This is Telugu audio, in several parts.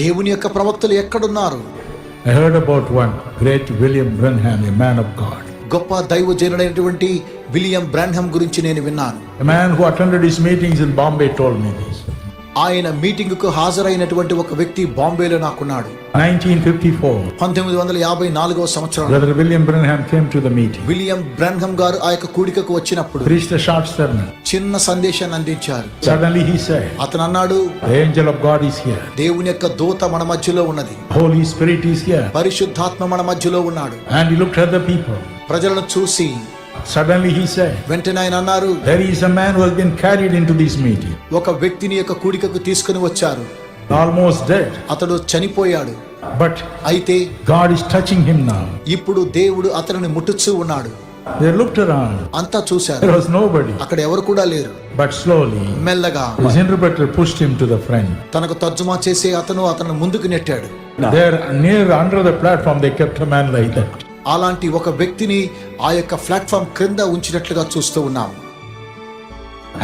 దేవుని యొక్క ప్రవక్తలు ఎక్కడున్నారు I heard about one great William Branham, a man of God, గొప్ప దైవజనుడైనటువంటి విలియం బ్రాన్హమ్ గురించి నేను విన్నాను a man who attended his meetings in Bombay told me ఆయన మీటింగుకు హాజరైనటువంటి ఒక వ్యక్తి బాంబేలో నాకున్నాడు. 1954, పంతొమ్మిది వందల యాభై సంవత్సరం. the meeting, విలియం బ్రాన్హమ్ గారు ఆ యొక్క కూడికకు వచ్చినప్పుడు sermon. చిన్న సందేశాన్ని అందించారు. అతను అన్నాడు is here, దేవుని యొక్క దూత మన మధ్యలో ఉన్నది. Is here. పరిశుద్ధాత్మ మన మధ్యలో ఉన్నాడు. Looked at the people. ప్రజలను చూసి Suddenly he said, వెంటనే ఆయన అన్నారు There is a man who has been carried into this meeting, ఒక వ్యక్తిని యొక్క కూడికకు తీసుకుని వచ్చారు almost dead. అతడు చనిపోయాడు But అయితే God is touching him now. ఇప్పుడు దేవుడు అతనిని ముట్టుచూ ఉన్నాడు They looked around. అంతా చూశారు There was nobody. అక్కడ ఎవరు కూడా లేరు But slowly, మెల్లగా his interpreter pushed him to the front. తనకు తర్జుమా చేసే అతను అతను ముందుకు నెట్టాడు There, near under the platform, they kept a man like that. అలాంటి ఒక వ్యక్తిని ఆ యొక్క ప్లాట్ఫామ్ క్రింద ఉంచినట్లుగా చూస్తూ ఉన్నాం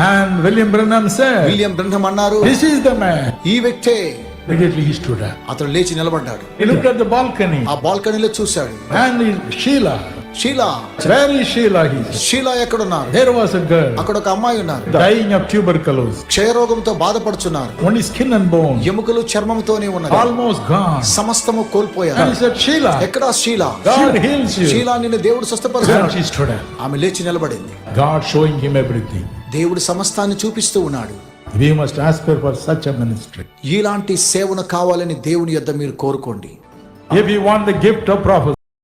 And William Branham said, William Branham అన్నారు This is the man. ఈ వ్యక్తే Immediately he stood up. అతను లేచి నిలబడ్డాడు He looked at the balcony. ఆ బాల్కనీలో చూశాడు And he- Sheila. అక్కడ ఒక అమ్మాయి ఉన్నారు. డైయింగ్ ఆఫ్ ట్యూబర్కులోస్ క్షయరోగంతో బాధపడుతున్నారు స్కిన్ అండ్ బోన్ ఎముకలు చర్మంతోనే ఉన్నాయి ఆల్మోస్ట్ సమస్తము కోల్పోయారు. ఎక్కడ షీలా నిన్న దేవుడు స్వస్థపరిచాడు. ఆమె లేచి నిలబడింది. గాడ్ షోయింగ్ హిమ్ దేవుడు సమస్తాన్ని చూపిస్తూ ఉన్నాడు. సచ్ ఎ మినిస్ట్రీ ఇలాంటి సేవను కావాలని దేవుని యొద్ద మీరు కోరుకోండి. If you the gift of professor